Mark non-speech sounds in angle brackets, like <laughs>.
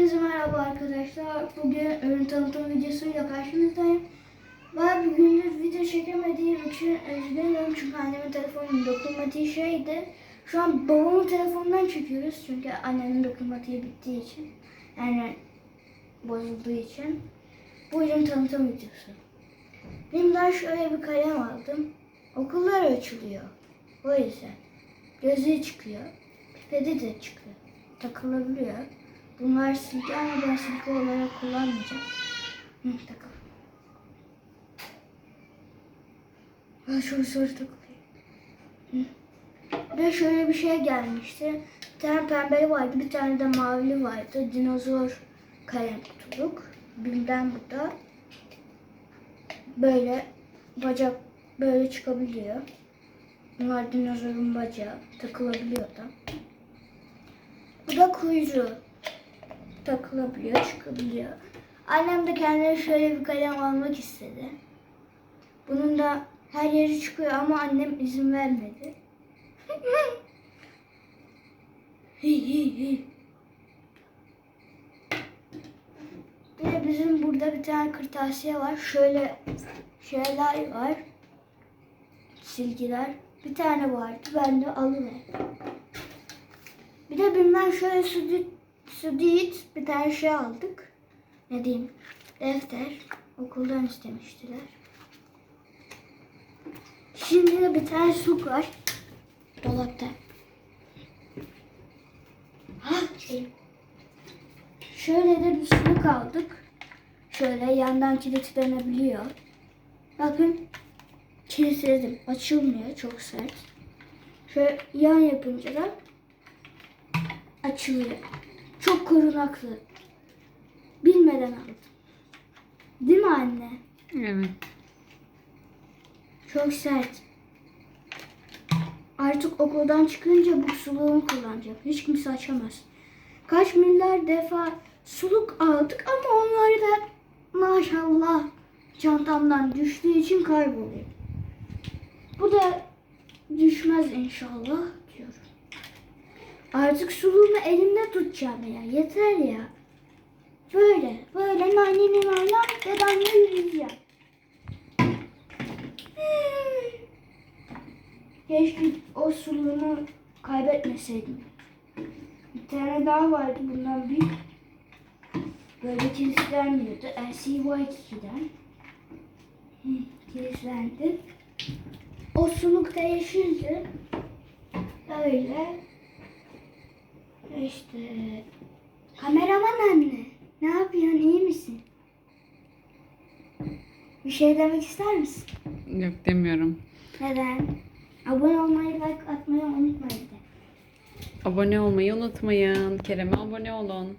Hepinize merhaba arkadaşlar. Bugün ürün tanıtım videosuyla karşınızdayım. Ben bir video çekemediğim için üzgünüm çünkü annemin telefonunun dokunmatiği şeydi. Şu an babamın telefonundan çekiyoruz çünkü annemin dokunmatiği bittiği için. Yani bozulduğu için. Bu ürün tanıtım videosu. Bim'den şöyle bir kalem aldım. Okullar açılıyor. O yüzden. Gözlüğü çıkıyor. Pipeti de çıkıyor. Takılabiliyor. Bunlar silgi ama ben silgi olarak kullanmayacağım. Hı, takıl. Ha, çok zor takılıyor. Hı. De şöyle bir şey gelmişti. Bir tane pembeli vardı, bir tane de mavili vardı. Dinozor kalem kutuluk. Bim'den bu da. Böyle bacak böyle çıkabiliyor. Bunlar dinozorun bacağı. Takılabiliyor da. Bu da kuyruğu. Takılabiliyor, çıkabiliyor. Annem de kendine şöyle bir kalem almak istedi. Bunun da her yeri çıkıyor ama annem izin vermedi. <laughs> Bir de bizim burada bir tane kırtasiye var. Şöyle şeyler var. Silgiler. Bir tane vardı. Ben de alıverdim. Bir de bilmem şöyle südit, südit bir tane şey aldık. Ne diyeyim? Defter. Okuldan istemiştiler. Şimdi de bir tane su var. Dolapta. Ha, şey. Şöyle de bir suluk aldık. Şöyle yandan kilitlenebiliyor. Bakın kilitledim. Açılmıyor. Çok sert. Şöyle yan yapınca da açılıyor. Çok korunaklı. Bilmeden aldım. Değil mi anne? Evet. Çok sert. Artık okuldan çıkınca bu suluğumu kullanacak. Hiç kimse açamaz. Kaç milyar defa suluk aldık ama onlar da maşallah çantamdan düştüğü için kayboluyor. Bu da düşmez inşallah. Artık suluğumu elimde tutacağım ya. Yeter ya. Böyle, böyle annemi oynam dedemle yürüyeceğim. Keşke o suluğumu kaybetmeseydim. Bir tane daha vardı bundan büyük. Böyle kilitlenmiyordu. LCY2'den. Hı, Kilitlendi. O suluk da yeşildi. Öyle. İşte. Kameraman anne. Ne yapıyorsun? İyi misin? Bir şey demek ister misin? Yok demiyorum. Neden? Abone olmayı, like atmayı unutmayın. Abone olmayı unutmayın. Kerem'e abone olun.